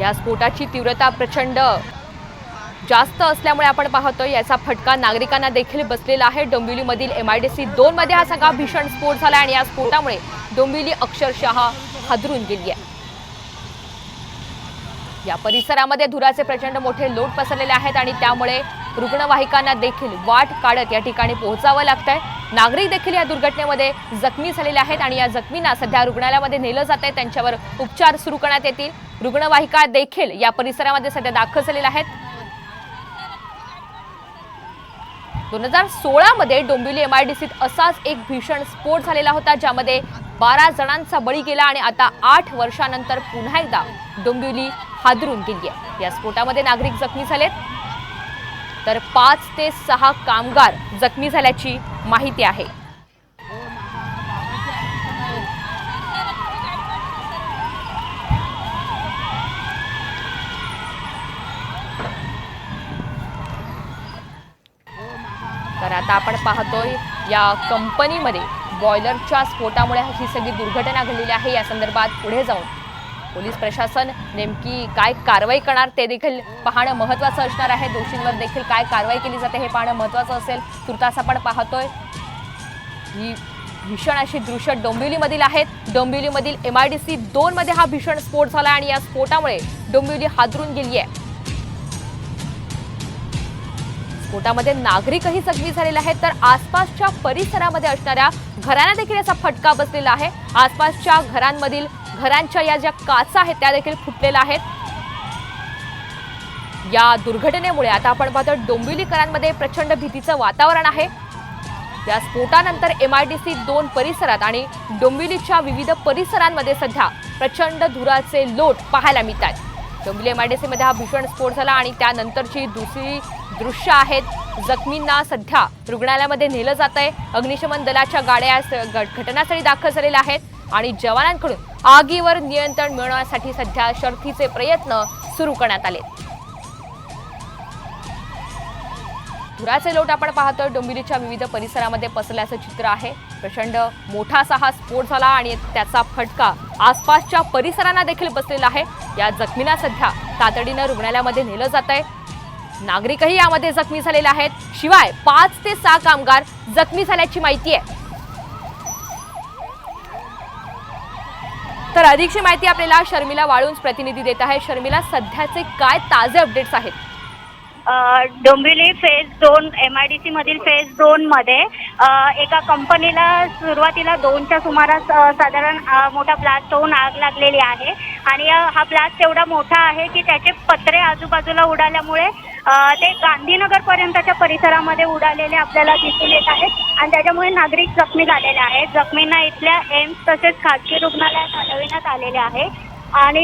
या स्फोटाची तीव्रता प्रचंड. जास्त असल्यामुळे आपण पाहतोय याचा फटका नागरिकांना देखील बसलेला आहे. डोंबिवलीमधील एम आय डी सी दोन मध्ये हा सगळा भीषण स्फोट झाला आणि या स्फोटामुळे डोंबिवली अक्षरशः हादरून गेली आहे. या परिसरामध्ये धुराचे प्रचंड मोठे लोट पसरलेले आहेत आणि त्यामुळे रुग्णवाहिकांना देखील वाट काढत या ठिकाणी पोहोचावं लागतंय. नागरिक देखील या दुर्घटनेमध्ये जखमी झालेले आहेत आणि या जखमींना सध्या रुग्णालयामध्ये नेलं जात आहे त्यांच्यावर उपचार सुरू करण्यात येतील. रुग्णवाहिका देखील या परिसरामध्ये सध्या दाखल झालेल्या आहेत. दोन हजार सोळा मध्ये डी सीत असाच एक भीषण स्फोट झालेला होता ज्यामध्ये बारा जणांचा बळी गेला आणि आता आठ वर्षानंतर पुन्हा एकदा डोंबिवली हादरून गेली आहे या स्फोटामध्ये नागरिक जखमी झालेत. तर पाच ते सहा कामगार जखमी झाल्याची माहिती आहे. तर आता आपण पाहतोय या कंपनीमध्ये बॉयलरच्या स्फोटामुळे ही सगळी दुर्घटना घडलेली आहे. या संदर्भात पुढे जाऊन पोलीस प्रशासन नेमकी काय कारवाई करणार ते देखील पाहणं महत्त्वाचं असणार आहे. दोषींवर देखील काय कारवाई केली जाते हे पाहणं महत्त्वाचं असेल. तुर्तास आपण पाहतोय ही भीषण अशी दृश्य डोंबिवलीमधील आहेत. डोंबिवलीमधील एम आय डी सी दोनमध्ये हा भीषण स्फोट झाला आणि या स्फोटामुळे डोंबिवली हादरून गेली आहे. स्फोटामध्ये नागरिकही जखमी झालेले आहेत. तर आसपासच्या परिसरामध्ये असणाऱ्या घरांना देखील याचा फटका बसलेला आहे. आसपासच्या घरांमधील घरांच्या या ज्या काचा आहेत त्या देखील फुटलेल्या आहेत. या दुर्घटनेमुळे आता आपण पाहतो डोंबिवलीकरांमध्ये प्रचंड भीतीचं वातावरण आहे. या स्फोटानंतर एम आय डी सी दोन परिसरात आणि डोंबिवलीच्या विविध परिसरांमध्ये सध्या प्रचंड धुराचे लोट पाहायला मिळतात डोंबिवली एम आय डी सीमध्ये हा भीषण स्फोट झाला आणि त्यानंतरची दुसरी दृश्य आहेत. जखमींना सध्या रुग्णालयामध्ये नेलं जात आहे अग्निशमन दलाच्या गाड्या स- घटनास्थळी दाखल झालेल्या आहेत आणि जवानांकडून आगीवर नियंत्रण मिळवण्यासाठी सध्या शर्थीचे प्रयत्न सुरू करण्यात आले धुराचे लोट आपण पाहतोय. डोंबिवलीच्या विविध परिसरामध्ये पसरल्याचं चित्र आहे. प्रचंड मोठा असा हा स्फोट झाला आणि त्याचा फटका आसपासच्या परिसरांना देखील बसलेला आहे. या जखमींना सध्या तातडीनं रुग्णालयामध्ये नेलं जात आहे नागरिकही यामध्ये जखमी झालेले आहेत. शिवाय पाच ते सहा कामगार जखमी झाल्याची माहिती आहे. तर अधिकची माहिती आपल्याला शर्मिला वाळूंज प्रतिनिधी देत आहे. शर्मिला सध्याचे काय ताजे अपडेट्स आहेत? डोंबिवली फेज दोन एम आय डी सी मधील फेज दोन मध्ये एका कंपनीला सुरुवातीला दोनच्या सुमारास अ, साधारण अ, मोठा ब्लास्ट होऊन आग लागलेली आहे. आणि अ, हा ब्लास्ट एवढा मोठा आहे की त्याचे पत्रे आजूबाजूला उडाल्यामुळे ते गांधीनगर पर्यंतच्या परिसरामध्ये उडालेले आपल्याला दिसून येत आहेत. आणि त्याच्यामुळे नागरिक जखमी झालेले आहेत. जखमींना इथल्या एम्स तसेच खाजगी रुग्णालयात हलविण्यात आलेले आहे. आणि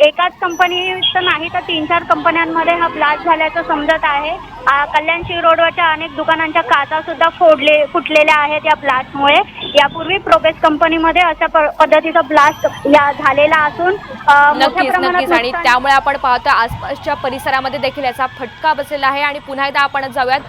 एकाच कंपनीचं नाही तर तीन चार कंपन्यांमध्ये हा ब्लास्ट झाल्याचं समजत आहे. कल्याण कल्याणशी रोडवरच्या अनेक दुकानांच्या काचा सुद्धा फोडले फुटलेल्या आहेत या ब्लास्टमुळे यापूर्वी प्रोग्रेस कंपनीमध्ये अशा पद्धतीचा ब्लास्ट या झालेला असून नक्कीच नक्कीच. आणि त्यामुळे आपण पाहतो आसपासच्या परिसरामध्ये देखील याचा फटका बसलेला आहे. आणि पुन्हा एकदा आपण जाऊयात.